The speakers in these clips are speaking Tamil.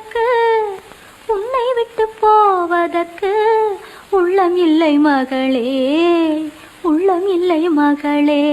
போவதற்கு உன்னை விட்டு போவதற்கு உள்ளம் இல்லை மகளே உள்ளம் இல்லை மகளே.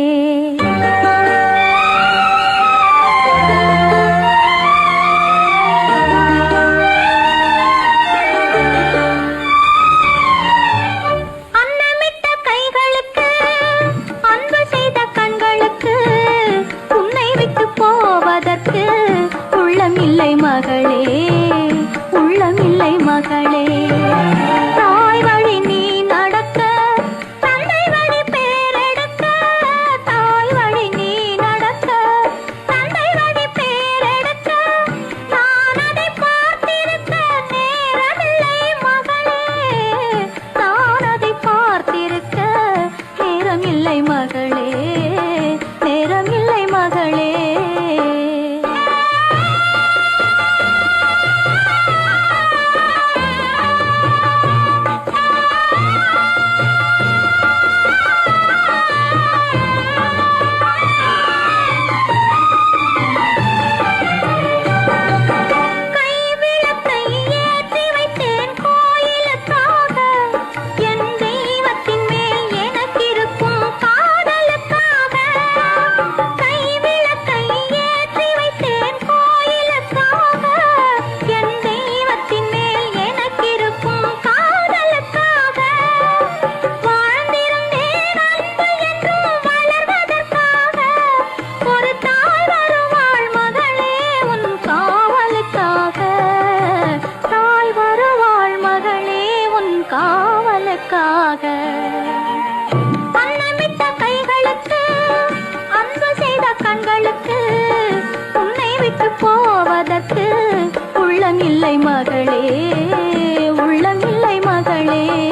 காவலுக்காக. பன்னமிட்ட கைகளுக்கு அன்பு செய்த கண்களுக்கு உன்னை விட்டு போவதற்கு உள்ளமில்லை மகளே உள்ளமில்லை மகளே.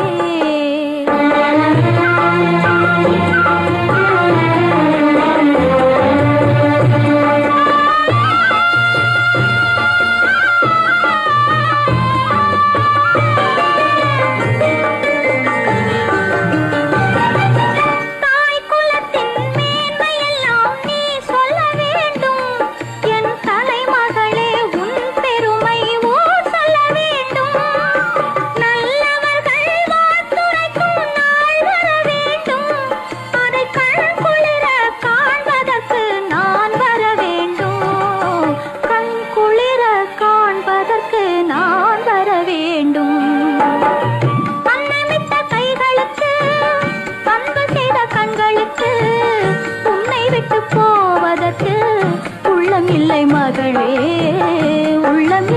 போவதற்கு உள்ளம் இல்லை மகளே உள்ளம்